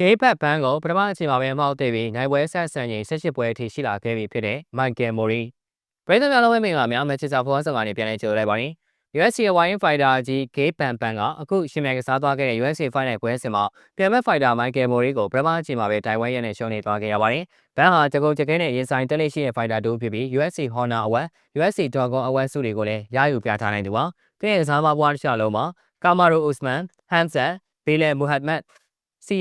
ကေးဘတ်ဘန်းကိုပထမအချိန်မှာပဲအမောက်သိပြီးနိုင်ပွဲဆက်ဆန်ချိန်18ပွဲအထိရှိလာခဲ့ပြီဖြစ်တဲ့မိုက်ကယ်မိုရီပရိသတ်များလုံးဝမင်္ဂလာများမန်ချက်စတာဖော်ဆောင်ကနေပြန်လည်ကြိုဆိုလိုက်ပါရစေ UFC ဝိုင်းဖိုင်တာကြီးဂေးပန်ပန်ကအခုရှင်မြန်ကစားသွားခဲ့တဲ့ UFC ဖိုင်နယ်ပွဲစဉ်မှာပြန်မဲ့ဖိုင်တာမိုက်ကယ်မိုရီကိုပထမအချိန်မှာပဲတိုင်ဝမ်ရဲနဲ့ရှုံးနေသွားခဲ့ရပါတယ်။ဘန်ဟာတကုတ်တကဲနဲ့ရင်ဆိုင်တက်လက်ရှိတဲ့ဖိုင်တာတူဖြစ်ပြီး UFC Honor Award, UFC Dragon Award ဆုတွေကိုလည်းရယူပြထားနိုင်သူပါ။သူရဲ့ကစားမပွားတစ်ခြားလုံးမှာကာမာရိုအိုစမန်၊ဟမ်ဆန်၊ဘေလယ်မူဟတ်မတ်စီ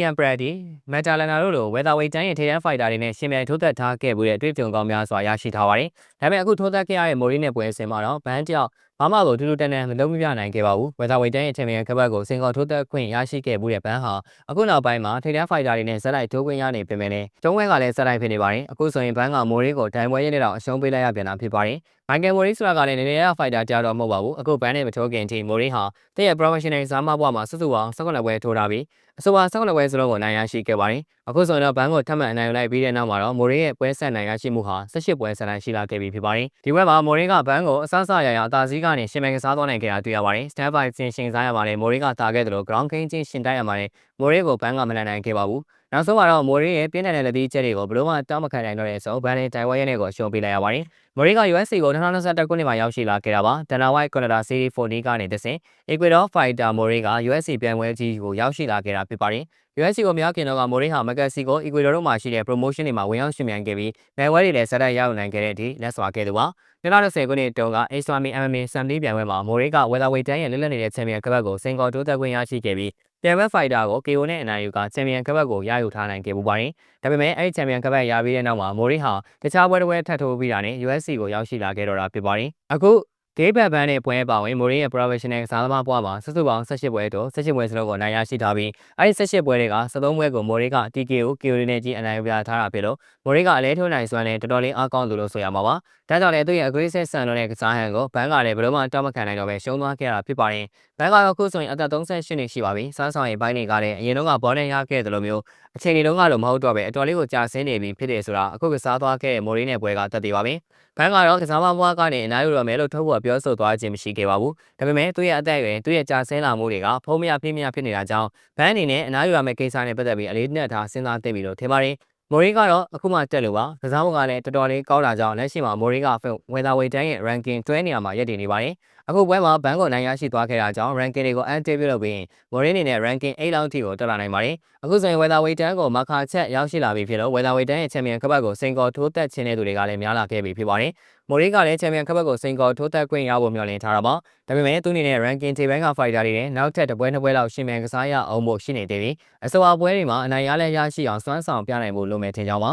ယန်ပရဒီမက်တာလန်နာတို့လိုဝေသာဝေတန်းရဲ့ထေရန်ဖိုက်တာတွေနဲ့ရှင်မြန်ထိုးသက်ထားခဲ့မှုတဲ့အတွေ့အကြုံကောင်းများစွာရရှိထားပါတယ်။ဒါပေမဲ့အခုထိုးသက်ခဲ့ရတဲ့မိုရီနဲ့ပွဲစဉ်မှာတော့ဘန်းတယောက်ဘာမှကိုထူးထူးတန်းတန်းမလုပ်မပြနိုင်ခဲ့ပါဘူး။ဝေသာဝေတန်းရဲ့ချန်ပီယံကပတ်ကိုစင်ကောထိုးသက်ခွင့်ရရှိခဲ့မှုတဲ့ဘန်းဟာအခုနောက်ပိုင်းမှာထေရန်ဖိုက်တာတွေနဲ့ဇက်လိုက်ထိုးခွင့်ရနေပေမဲ့လည်းတုံးဝဲကလည်းဇက်လိုက်ဖြစ်နေပါတယ်။အခုဆိုရင်ဘန်းကမိုရီကိုဒိုင်ပွဲရင်းနဲ့တော့အရှုံးပေးလိုက်ရပြန်တာဖြစ်ပါတယ်။မိုက်ကယ်မိုရီဆိုတာကလည်းနေနေရဖိုက်တာကြားတော့မဟုတ်ပါဘူး။အခုဘန်းနဲ့မထိုးခင်အထိမိုရီဟာတည့်ရဲ့ professional ဇာမဘွားမှာစွစုအောင်၁၉ပွဲထိုးထားပြီးအဆိုပါ၁၉ပွဲစလုံးကိုနိုင်ရရှိခဲ့ပါတယ်။အခုဆိုရင်တော့ဘန်းကိုထပ်မံအနိုင်ယူလိုက်ပြီးတဲ့နောက်မှာတော့မိုရီရဲ့ပွဲဆက်နိုင်ရရှိမှုဟာ၁၈ပွဲဆက်နိုင်ရှိလာခဲ့ပြီဖြစ်ပါတယ်။ဒီပွဲမှာမိုရီကဘန်းကိုအဆအဆရရအသာစီးကနေရှင်မဲကစားသွားနိုင်ခဲ့တာတွေ့ရပါတယ်။ stand by ဆင်ရှင်စားရပါတယ်မိုရီကတာခဲ့တယ်လို့ ground game ချင်းရှင်တိုက်ရပါတယ်မိုရီကိုဘန်းကမနိုင်နိုင်ခဲ့ပါဘူး။ နောက်ဆုံးမှာတော့မိုရီရဲ့ပြင်းထန်တဲ့လက်သီးချက်တွေကိုဘလို့မှတောင်းမခံနိုင်တော့တဲ့ဆိုဘန်နဲ့တိုင်ဝမ်ရဲ့နဲ့ကိုရှုံးပေးလိုက်ရပါတယ်။မိုရီက USC ကို2021ခုနှစ်မှာရောက်ရှိလာခဲ့တာပါ။ဒန်နာဝိုက်ကွန်ဒါစီရီ4ကနေတဆင့် Ecuador Fighter မိုရီက USC ပြန်ပွဲကြီးကိုရောက်ရှိလာခဲ့တာဖြစ်ပါတယ်။ USC ကိုများခင်တော့ကမိုရီဟာမက္ကဆီကို Ecuador တို့မှာရှိတဲ့ promotion တွေမှာဝင်ရောက်ရှင်မြန်ခဲ့ပြီးနိုင်ဝဲတွေလည်းဇက်တိုက်ရောက်နိုင်ခဲ့တဲ့အထိလက်စွာခဲ့သူပါ။2010ခုနှစ်တုန်းက Islamic MMA စံသေးပြိုင်ပွဲမှာမိုရီကဝေသာဝေတန်းရဲ့လက်လက်နေတဲ့ချန်ပီယံကပတ်ကိုစင်ကောတိုးသက်ခွင့်ရရှိခဲ့ပြီး ပြန်ဘက်ဖိုက်တာကို KO နဲ့အနိုင်ယူကချန်ပီယံကပတ်ကိုရယူထားနိုင်ခဲ့ပူပါတယ်။ဒါပေမဲ့အဲ့ဒီချန်ပီယံကပတ်ရပြီးတဲ့နောက်မှာမိုရီဟာတခြားပွဲတစ်ပွဲထပ်ထိုးပြီးတာနဲ့ UFC ကိုရောက်ရှိလာခဲ့တော့တာဖြစ်ပါတယ်။အခုဂေးဘတ်ဘန်နဲ့ပွဲပါဝင်မိုရီရဲ့ professional ကစားသမားဘွားမှာစုစုပေါင်း18ပွဲတို့18ပွဲစလုံးကိုနိုင်ရရှိထားပြီးအဲဒီ18ပွဲတွေက73ပွဲကိုမိုရီက TKO KO နဲ့ကြီးအနိုင်ပြထားတာဖြစ်လို့မိုရီကအလဲထိုးနိုင်စွမ်းနဲ့တော်တော်လေးအားကောင်းသူလို့ဆိုရမှာပါ။ဒါကြောင့်လည်းသူ့ရဲ့ aggressive ဆန်လွန်တဲ့ကစားဟန်ကိုဘန်ကလည်းဘယ်လိုမှတောက်မခံနိုင်တော့ပဲရှုံးသွားခဲ့တာဖြစ်ပါတယ်။ဘန်ကတော့အခုဆိုရင်အသက်38နှစ်ရှိပါပြီ။စားဆောင်ရဲ့ဘိုင်းတွေကလည်းအရင်တော့ကဘောနဲ့ရခဲ့တယ်လို့မျိုးအချိန်တွေတုန်းကလိုမဟုတ်တော့ပဲအတော်လေးကိုကြာဆင်းနေပြီဖြစ်တယ်ဆိုတာအခုကစားသွားခဲ့တဲ့မိုရီနဲ့ပွဲကတက်တည်ပါပြီ။ဘန်ကတော့ကစားမဘွားကနေအနားယူရမယ်လို့ထုတ်ဖို့ပြောဆိုသွားခြင်းမရှိခဲ့ပါဘူး။ဒါပေမဲ့သူ့ရဲ့အသက်အရွယ်သူ့ရဲ့ကြာဆင်းလာမှုတွေကဖုံးမရပြင်းမရဖြစ်နေတာကြောင့်ဘန်အနေနဲ့အနားယူရမယ့်ကိစ္စနဲ့ပတ်သက်ပြီးအလေးနက်ထားစဉ်းစားသင့်ပြီလို့ထင်ပါတယ်။ မိုရီကတော့အခုမှတက်လို့ပါကစားပုံကလည်းတော်တော်လေးကောင်းလာကြောင်းလက်ရှိမှာမိုရီကဝေသာဝေတန်းရဲ့ ranking တွဲနေရာမှာရပ်တည်နေပါတယ်အခုပွဲမှာဘန်ကိုနိုင်ရရှိသွားခဲ့တာကြောင့် ranking တွေကို active လုပ်ပြီးမိုရီအနေနဲ့ ranking 8လောက်ထိကိုတက်လာနိုင်ပါတယ်အခုဆိုရင်ဝေသာဝေတန်းကိုမခါချက်ရောက်ရှိလာပြီဖြစ်လို့ဝေသာဝေတန်းရဲ့ချန်ပီယံကပတ်ကိုစင်ကောထိုးသက်ခြင်းတဲ့သူတွေကလည်းများလာခဲ့ပြီဖြစ်ပါတယ်မိုရီကလည်းချန်ပီယံကပတ်ကိုစင်ကောထိုးသက်ခွင့်ရဖို့မျှော်လင့်ထားတာပါဒါပေမဲ့သူအနေနဲ့ ranking ထိပ်ပိုင်းက fighter တွေနဲ့နောက်ထပ်တစ်ပွဲနှစ်ပွဲလောက်ရှင်မြန်ကစားရအောင်ဖို့ရှိနေသေးပြီးအဆိုပါပွဲတွေမှာအနိုင်ရလဲရရှိအောင်စွမ်းဆောင်ပြနိုင်ဖို့လိုမယ်ထင်ကြောင်းပါ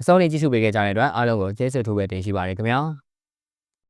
အစောလေးကြည့်ရှုပေးခဲ့ကြတဲ့အတွက်အားလုံးကိုကျေးဇူးထူးပဲတင်ရှိပါတယ်ခင်ဗျာ